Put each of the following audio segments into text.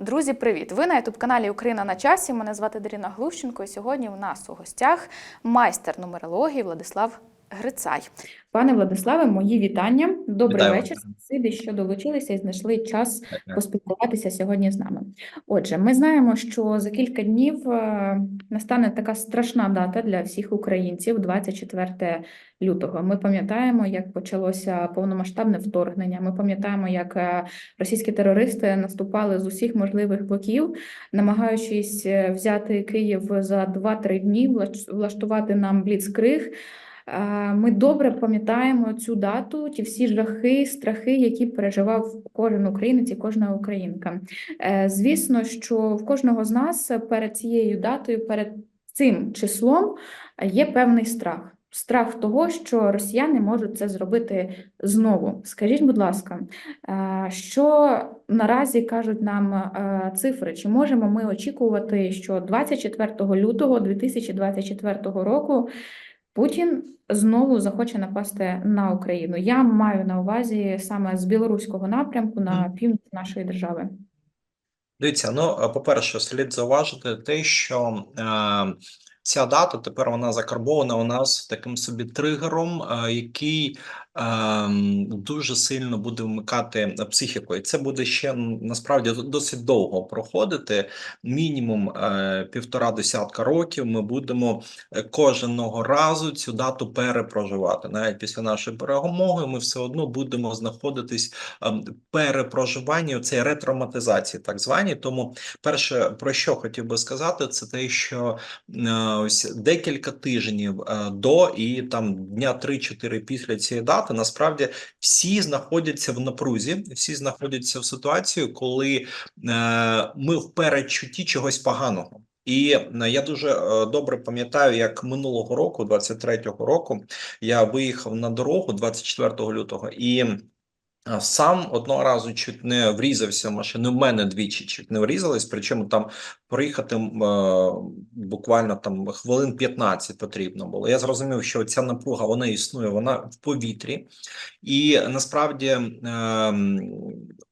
Друзі, привіт! Ви на ютуб-каналі Україна на часі. Мене звати Даріна Глущенко, і сьогодні у нас у гостях майстер нумерології Владислав Грицай. Пане Владиславе, мої вітання. Добрий Вітаю вечір. Спасибі, що долучилися і знайшли час поспілкуватися сьогодні з нами. Отже, ми знаємо, що за кілька днів е, настане така страшна дата для всіх українців 24 лютого. Ми пам'ятаємо, як почалося повномасштабне вторгнення. Ми пам'ятаємо, як е, російські терористи наступали з усіх можливих боків, намагаючись е, взяти Київ за 2-3 дні, влаштувати нам бліцкриг. Е, Ми добре пам'ятаємо цю дату, ті всі жахи, страхи, які переживав кожен українець і кожна українка. Е, Звісно, що в кожного з нас перед цією датою, перед цим числом є певний страх. Страх того, що росіяни можуть це зробити знову. Скажіть, будь ласка, е, що наразі кажуть нам цифри? Чи можемо ми очікувати, що 24 лютого 2024 року Путін знову захоче напасти на Україну? Я маю на увазі саме з білоруського напрямку на північ нашої держави. Дивіться, ну, е, по-перше, слід зауважити те, що е, ця дата тепер вона закарбована у нас таким собі тригером, е, який дуже сильно буде вмикати психіку. І це буде ще насправді досить довго проходити. Мінімум е, півтора десятка років ми будемо е, кожного разу цю дату перепроживати. Навіть після нашої перемоги ми все одно будемо знаходитись ем, перепроживанні цієї ретравматизації, так звані. Тому, перше, про що хотів би сказати, це те, що е, ось декілька тижнів е, до і там дня 3-4 після цієї дати, насправді всі знаходяться в напрузі, всі знаходяться в ситуації, коли е, ми в передчутті чогось поганого. І е, я дуже е, добре пам'ятаю, як минулого року, 23-го року, я виїхав на дорогу 24 лютого і. Сам одного разу чуть не врізався в машину. В мене двічі чуть не врізались. Причому там проїхати е, буквально там хвилин 15 потрібно було. Я зрозумів, що ця напруга вона існує, вона в повітрі, і насправді ем,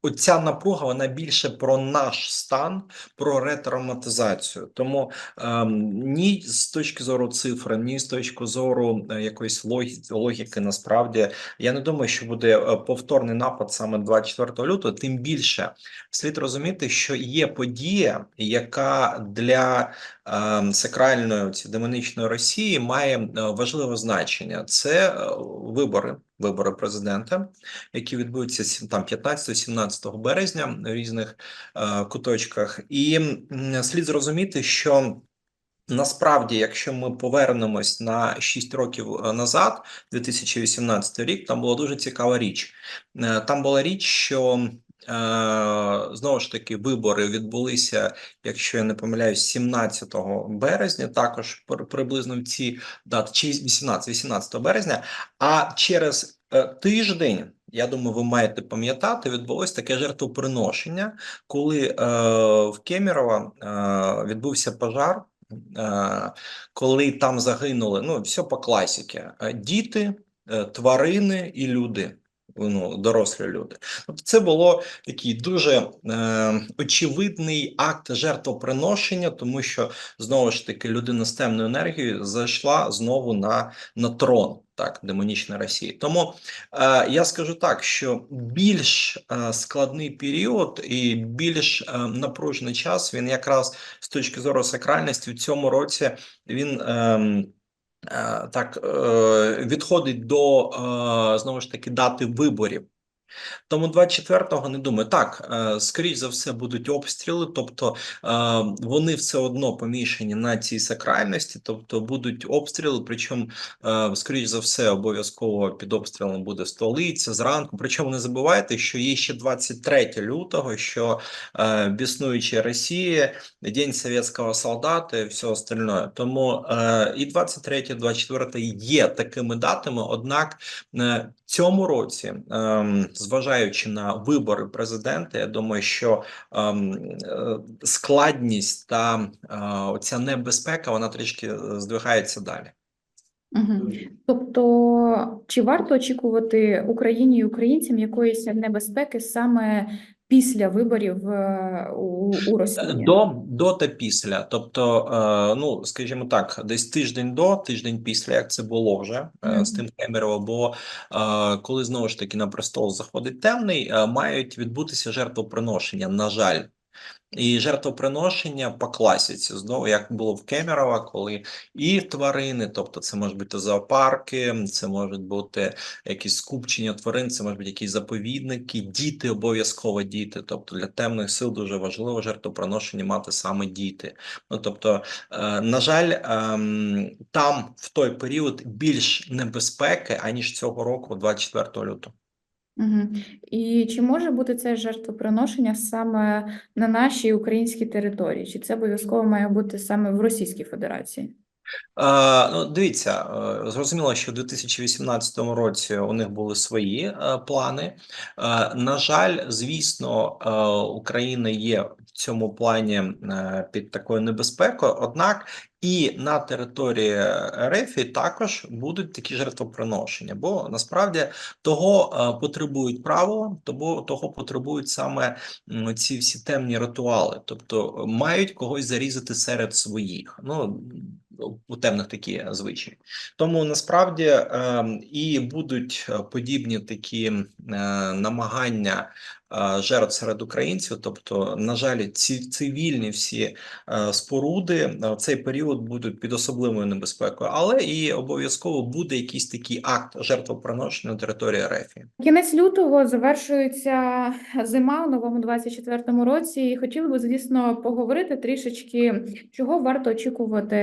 оця напруга вона більше про наш стан, про ретравматизацію. Тому ем, ні з точки зору цифр, ні з точки зору е, якоїсь логіки, насправді я не думаю, що буде е, повторний напад саме 24 лютого. Тим більше слід розуміти, що є подія, яка для е, сакральної ці демонічної Росії має е, важливе значення. Це е, вибори, вибори президента, які відбудуться там 15-17 березня в різних е, куточках, і слід зрозуміти, що. Насправді, якщо ми повернемось на 6 років назад, 2018 рік, там була дуже цікава річ. Там була річ, що знову ж таки вибори відбулися, якщо я не помиляюсь, 17 березня, також при- приблизно в ці дати, чи 18, 18 березня. А через е, тиждень. Я думаю, ви маєте пам'ятати, відбулось таке жертвоприношення, коли е, в Кемерово е, відбувся пожар, е, коли там загинули, ну, все по класіки, е, діти, е, тварини і люди, ну, дорослі люди. Тобто це було такий дуже е, очевидний акт жертвоприношення, тому що, знову ж таки, людина з темною енергією зайшла знову на, на трон. Так, демонічна Росії. Тому е, я скажу так, що більш е, складний період і більш е, напружений час він якраз з точки зору сакральності в цьому році він е, так е, відходить до е, знову ж таки дати виборів. Тому 24-го не думаю. Так, е, скоріш за все будуть обстріли, тобто е, вони все одно помішані на цій сакральності, тобто будуть обстріли. Причому, е, скоріш за все, обов'язково під обстрілом буде столиця зранку. Причому не забувайте, що є ще 23 лютого, що в існуючій Росії, День совєтського солдата і все остальне. Тому і 23, 24 є такими датами. Однак цьому році, ем, зважаючи на вибори президента, я думаю, що ем, е, складність та е, оця небезпека вона трішки е, здвигається далі. Угу. Тобто, чи варто очікувати Україні і українцям якоїсь небезпеки саме після виборів е, у, у Росії? До, до та після, тобто, е, ну скажімо так, десь тиждень до, тиждень після, як це було вже е, з тим Кемерово, бо е, коли знову ж таки на престол заходить темний, е, мають відбутися жертвоприношення, на жаль. І жертвоприношення по класіці, знову як було в Кемерова, коли і тварини, тобто це можуть бути зоопарки, це можуть бути якісь скупчення тварин, це можуть бути якісь заповідники, діти обов'язково діти. Тобто для темних сил дуже важливо жертвоприношення мати саме діти. Ну тобто, е, на жаль, ем, там в той період більш небезпеки аніж цього року, 24 лютого. Угу. І чи може бути це жертвоприношення саме на нашій українській території? Чи це обов'язково має бути саме в Російській Федерації? Е, ну, дивіться, е, зрозуміло, що в 2018 році у них були свої е, плани. Е, на жаль, звісно, е, Україна є в цьому плані е, під такою небезпекою, однак і на території РФ також будуть такі жертвоприношення, бо насправді того е, потребують правила, того, того потребують саме ці всі темні ритуали, тобто мають когось зарізати серед своїх. Ну у темних такі звичаї. Тому насправді е, і будуть е, подібні такі е, намагання е, жертв серед українців. Тобто, на жаль, ці цивільні всі е, споруди е, в цей період будуть під особливою небезпекою, але і обов'язково буде якийсь такий акт жертвоприношення на території РФ. Кінець лютого завершується зима у новому 24-му році. І хотіли би, звісно, поговорити трішечки, чого варто очікувати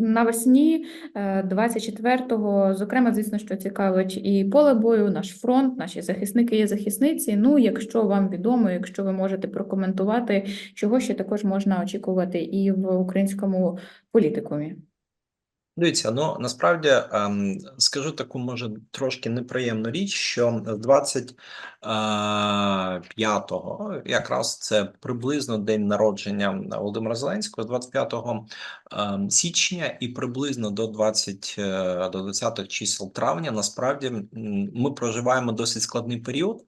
навесні е, 24-го. Зокрема, звісно, що цікавить і поле бою, наш фронт, наші захисники і захисниці. Ну, якщо вам відомо, якщо ви можете прокоментувати, чого ще також можна очікувати і в українському політикумі. Дивіться, ну насправді ем, скажу таку, може, трошки неприємну річ, що з 25-го, якраз це приблизно день народження Володимира Зеленського, з 25 ем, січня і приблизно до 20 е, до 20-х чисел травня, насправді ми проживаємо досить складний період.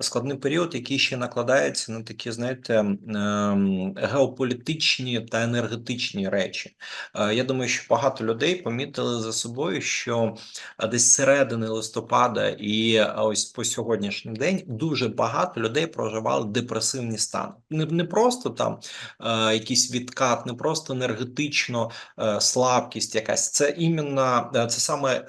Складний період, який ще накладається на такі, знаєте, ем, геополітичні та енергетичні речі. Е, Я думаю, що багато людей помітили за собою, що е, десь середини листопада і е, ось по сьогоднішній день дуже багато людей проживали депресивні стани. Не, не просто там якийсь відкат, не просто енергетично слабкість, якась це іменно це саме е,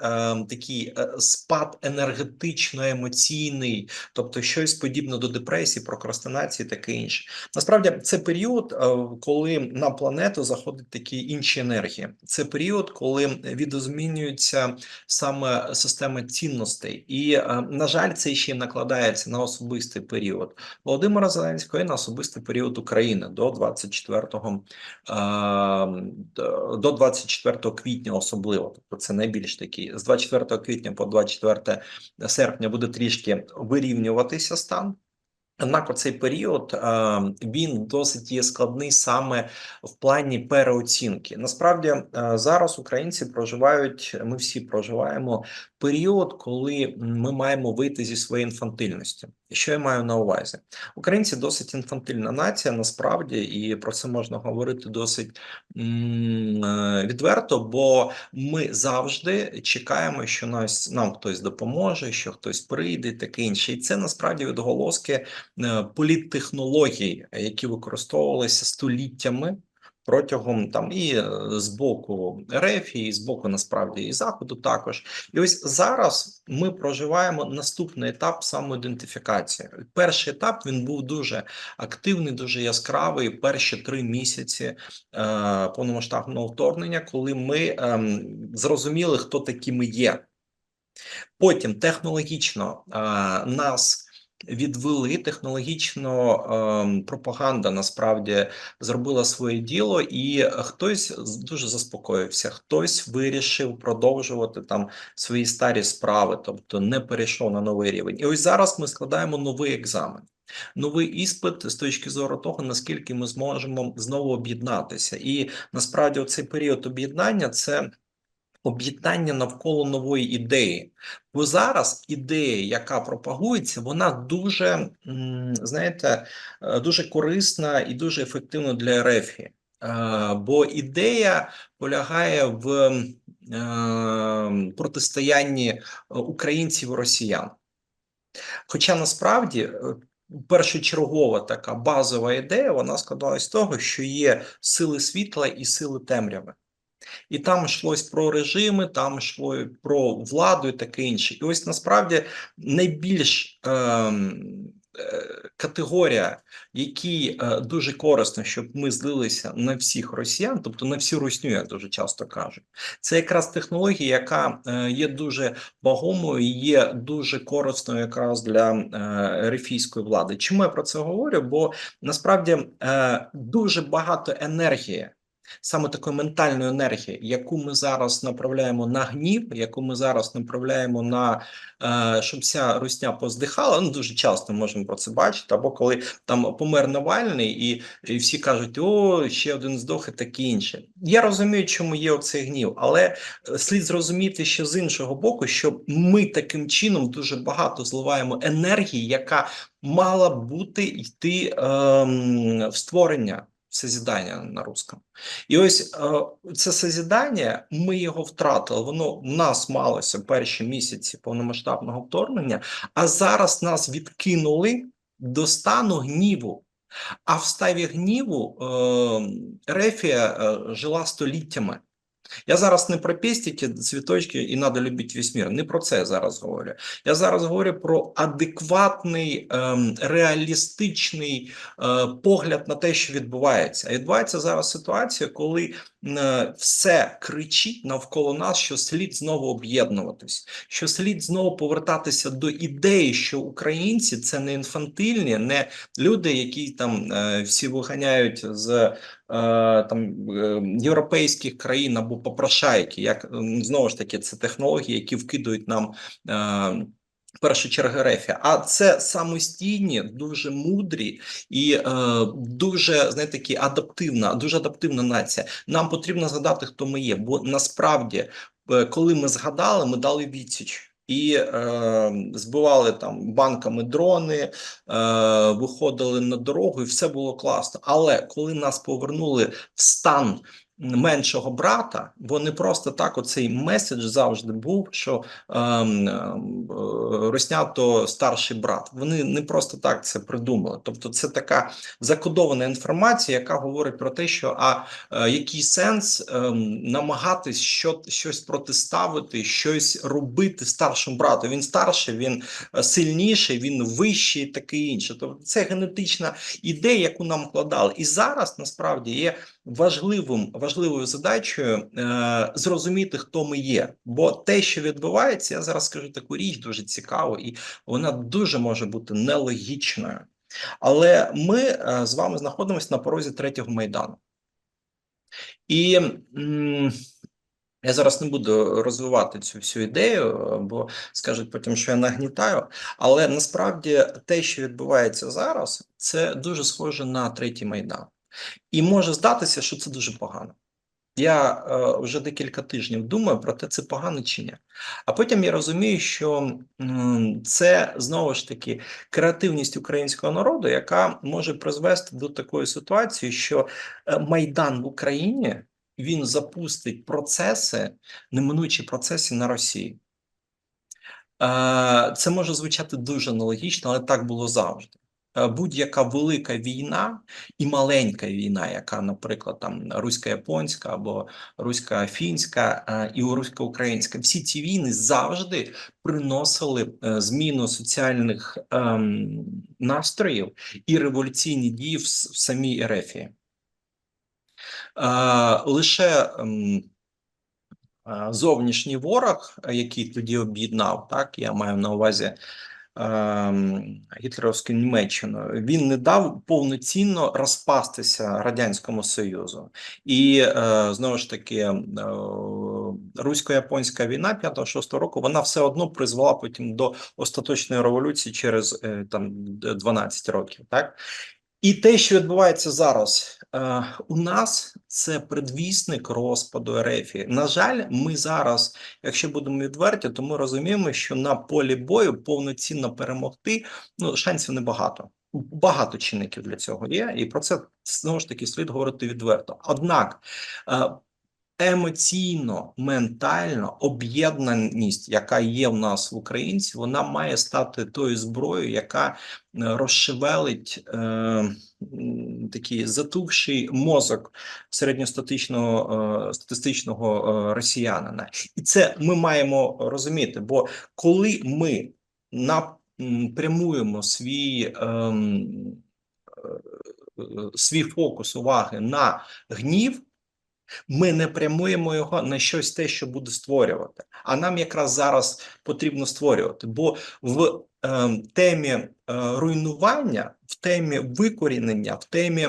такий спад енергетично-емоційний, тобто щось подібне до депресії, прокрастинації, таке інше. Насправді це період, е, коли на планету заходять такі інші енергії. Це період, коли відозмінюється саме система цінностей, і е, на жаль, це ще накладається на особистий період Володимира Зеленського і на особистий період України до 24 до 24 квітня, особливо. Тобто це найбільш такий з 24 квітня по 24 серпня буде трішки вирівнюватися стан. Однак цей період е, він досить є складний саме в плані переоцінки. Насправді е, зараз українці проживають. Ми всі проживаємо період, коли ми маємо вийти зі своєї інфантильності. Що я маю на увазі? Українці досить інфантильна нація, насправді, і про це можна говорити досить е, відверто, бо ми завжди чекаємо, що нас нам хтось допоможе, що хтось прийде, таке інше. І це насправді відголоски е, політтехнологій, які використовувалися століттями. Протягом там і е, з боку РФ, і з боку насправді і заходу також, і ось зараз ми проживаємо наступний етап самоідентифікації. Перший етап він був дуже активний, дуже яскравий. Перші три місяці е, повномасштабного вторгнення, коли ми е, зрозуміли, хто такі ми є. Потім технологічно е, нас відвели технологічно е, пропаганда насправді зробила своє діло, і хтось дуже заспокоївся, хтось вирішив продовжувати там свої старі справи, тобто не перейшов на новий рівень. І ось зараз ми складаємо новий екзамен. Новий іспит з точки зору того, наскільки ми зможемо знову об'єднатися, і насправді цей період об'єднання це об'єднання навколо нової ідеї. Бо зараз ідея, яка пропагується, вона дуже, знаєте, е, дуже корисна і дуже ефективна для РФ. Е, Бо ідея полягає в е, протистоянні українців і росіян. Хоча насправді першочергова така базова ідея вона складалась з того, що є сили світла і сили темряви. І там йшлось про режими, там йшло про владу і таке інше. І ось насправді найбільш ем, е, категорія, якій е, дуже корисно, щоб ми злилися на всіх росіян, тобто на всю русню, як дуже часто кажуть, це якраз технологія, яка е, є дуже вагомою, і є дуже корисною якраз для е, рефійської влади. Чому я про це говорю? Бо насправді е, дуже багато енергії саме такої ментальної енергії, яку ми зараз направляємо на гнів, яку ми зараз направляємо на е, щоб вся русня поздихала. Ну дуже часто можемо про це бачити. Або коли там помер Навальний, і, і всі кажуть, о, ще один здох і таке інше. Я розумію, чому є оцей гнів, але е, слід зрозуміти ще з іншого боку, що ми таким чином дуже багато зливаємо енергії, яка мала бути йти ем, в створення созідання на русском. І ось це созідання, ми його втратили. Воно в нас малося перші місяці повномасштабного вторгнення, а зараз нас відкинули до стану гніву. А в ставі гніву е, Рефія е, жила століттями. Я зараз не про пестики, цвіточки і надо любити весь мір. Не про це я зараз говорю. Я зараз говорю про адекватний, ем, реалістичний е, погляд на те, що відбувається. А відбувається зараз ситуація, коли все кричить навколо нас, що слід знову об'єднуватись, що слід знову повертатися до ідеї, що українці це не інфантильні, не люди, які там е, всі виганяють з е, там е, європейських країн або попрошайки, як знову ж таки це технології, які вкидують нам. В першу чергу рефі, а це самостійні, дуже мудрі і е, дуже знаєте, такі адаптивна, дуже адаптивна нація. Нам потрібно згадати, хто ми є. Бо насправді, е, коли ми згадали, ми дали відсіч. І е, збивали там банками дрони, е, виходили на дорогу, і все було класно. Але коли нас повернули в стан меншого брата, бо не просто так оцей меседж завжди був, що ем, ем, е, Росня то старший брат. Вони не просто так це придумали. Тобто, це така закодована інформація, яка говорить про те, що а е, який сенс ем, намагатись що, щось протиставити, щось робити старшому брату. Він старший, він е, сильніший, він вищий, і таке інше. Тобто, це генетична ідея, яку нам вкладали. І зараз насправді є важливим важливою задачею е, зрозуміти, хто ми є. Бо те, що відбувається, я зараз скажу таку річ дуже цікаву, і вона дуже може бути нелогічною. Але ми е, з вами знаходимося на порозі третього майдану. І я зараз не буду розвивати цю всю ідею, бо скажуть потім, що я нагнітаю. Але насправді те, що відбувається зараз, це дуже схоже на третій майдан. І може здатися, що це дуже погано. Я е, вже декілька тижнів думаю про те, це погано чи ні. А потім я розумію, що м, це знову ж таки креативність українського народу, яка може призвести до такої ситуації, що е, майдан в Україні він запустить процеси, неминучі процеси на Росії. Е, Це може звучати дуже аналогічно, але так було завжди. Е, Будь-яка велика війна і маленька війна, яка, наприклад, там русько-японська або русько-фінська е, і русько-українська, всі ці війни завжди приносили е, зміну соціальних ем, настроїв і революційні дії в, в самій Ерефії. Е, лише ем, зовнішній ворог, який тоді об'єднав, так я маю на увазі ем, Німеччиною, він не дав повноцінно розпастися Радянському Союзу. І е, знову ж таки, е, русько-японська війна 5-6 року вона все одно призвела потім до остаточної революції через е, там 12 років. Так і те, що відбувається зараз, е, у нас це предвісник розпаду РФ. На жаль, ми зараз, якщо будемо відверті, то ми розуміємо, що на полі бою повноцінно перемогти ну шансів небагато. Багато чинників для цього є, і про це знову ж таки слід говорити відверто. Однак е, емоційно, ментально об'єднаність, яка є в нас в українці, вона має стати тою зброєю, яка е, розшевелить е, такий затухший мозок середньостатичного е, статистичного е, росіянина, і це ми маємо розуміти. Бо коли ми напрямуємо свій ем, е, е, свій фокус уваги на гнів, ми не прямуємо його на щось те, що буде створювати. А нам якраз зараз потрібно створювати. Бо в е, темі е, руйнування, в темі викорінення, в темі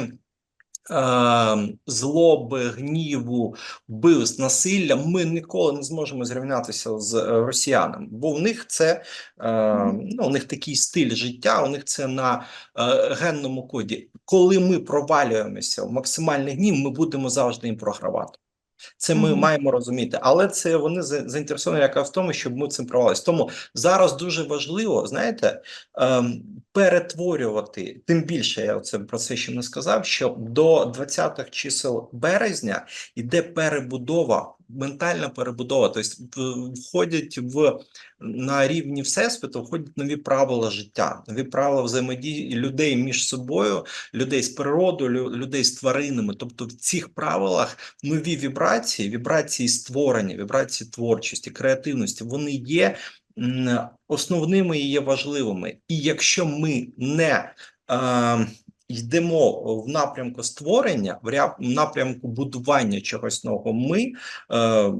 злоби, гніву, вбивств, насилля, ми ніколи не зможемо зрівнятися з е, росіянами, бо в них це е, ну, у них такий стиль життя, у них це на е, генному коді. Коли ми провалюємося в максимальний гнів, ми будемо завжди їм програвати. Це ми Мгм. маємо розуміти, але це вони за- заінтересовані якраз в тому, щоб ми цим провалилися. Тому зараз дуже важливо, знаєте, ем, перетворювати. Тим більше я це про це ще не сказав. Що до 20-х чисел березня йде перебудова, ментальна перебудова. Тобто входять в на рівні всесвіту, входять нові правила життя, нові правила взаємодії людей між собою, людей з природою, людей з тваринами. Тобто в цих правилах нові вібрації, вібрації створення, вібрації творчості, креативності, вони є основними і є важливими. І якщо ми не е, йдемо в напрямку створення, в напрямку будування чогось нового, ми е, в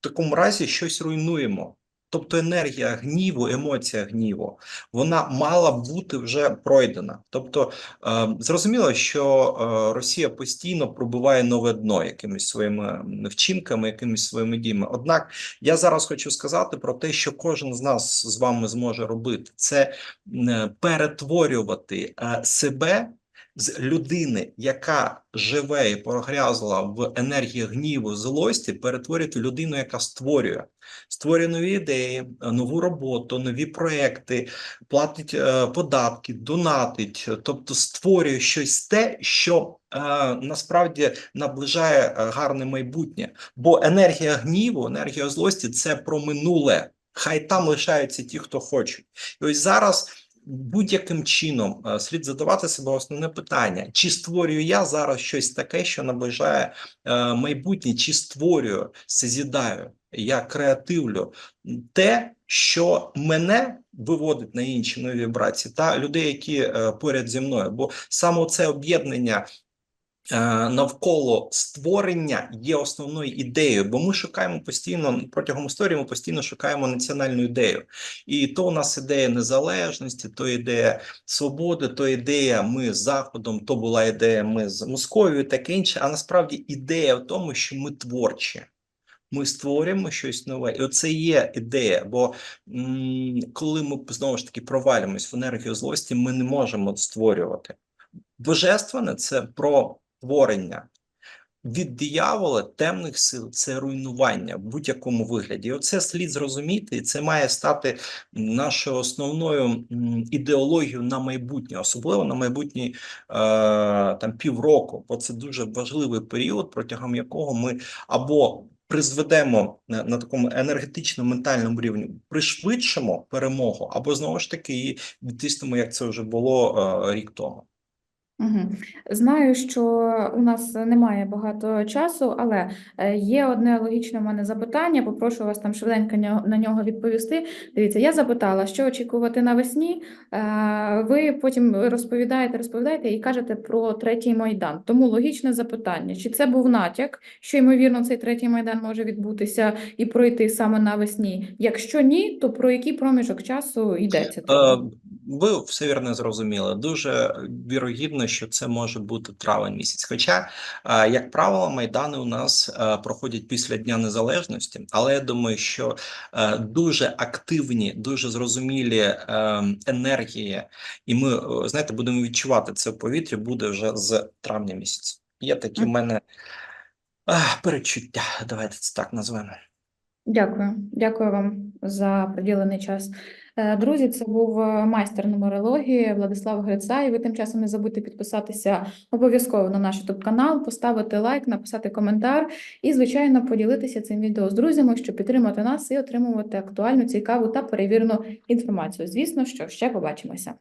такому разі щось руйнуємо. Тобто енергія гніву, емоція гніву, вона мала б бути вже пройдена. Тобто е, зрозуміло, що е, Росія постійно пробиває нове дно якимись своїми вчинками, якимись своїми діями. Однак я зараз хочу сказати про те, що кожен з нас з вами зможе робити, це е, перетворювати е, себе з людини, яка живе і прогрязла в енергії гніву, злості, перетворювати в людину, яка створює, створює нові ідеї, нову роботу, нові проекти, платить е, податки, донатить, тобто створює щось те, що е, насправді наближає е, гарне майбутнє. Бо енергія гніву, енергія злості це про минуле. Хай там лишаються ті, хто хоче. І ось зараз будь-яким чином е, слід задавати себе основне питання: чи створюю я зараз щось таке, що наближає е, майбутнє, чи створюю, созідаю, я креативлю те, що мене виводить на інші нові вібрації, та людей, які е, поряд зі мною. Бо саме це об'єднання навколо створення є основною ідеєю, бо ми шукаємо постійно протягом історії. Ми постійно шукаємо національну ідею, і то у нас ідея незалежності, то ідея свободи, то ідея ми з заходом, то була ідея ми з Московією, таке інше. А насправді ідея в тому, що ми творчі. Ми створюємо щось нове, і оце є ідея. Бо м, коли ми знову ж таки провалюємось в енергію злості, ми не можемо створювати. Божественне це про творення. Від диявола темних сил це руйнування в будь-якому вигляді. І оце слід зрозуміти, і це має стати нашою основною ідеологією на майбутнє, особливо на майбутні е, там півроку, бо це дуже важливий період, протягом якого ми або призведемо на, такому енергетично-ментальному рівні, пришвидшимо перемогу, або знову ж таки її відтиснемо, як це вже було е, рік тому. Мгм. Знаю, що у нас немає багато часу, але е, є одне логічне в мене запитання. Попрошу вас там швиденько на нього відповісти. Дивіться, я запитала, що очікувати навесні. Е, Ви потім розповідаєте, розповідаєте і кажете про третій майдан. Тому логічне запитання: чи це був натяк, що ймовірно цей третій майдан може відбутися і пройти саме навесні? Якщо ні, то про який проміжок часу йдеться? Е, Ви все вірно зрозуміли. Дуже вірогідно, що це може бути травень місяць. Хоча, е, як правило, майдани у нас е, проходять після Дня Незалежності, але я думаю, що е, дуже активні, дуже зрозумілі енергії, і ми знаєте, будемо відчувати це в повітрі буде вже з травня місяця. Є такі в мене перечуття. Давайте це так назвемо. Дякую, дякую вам за приділений час. Е, Друзі, це був е, майстер нумерології Владислав Грица. І Ви тим часом не забудьте підписатися обов'язково на наш YouTube канал, поставити лайк, написати коментар і, звичайно, поділитися цим відео з друзями, щоб підтримати нас і отримувати актуальну, цікаву та перевірену інформацію. Звісно, що ще побачимося.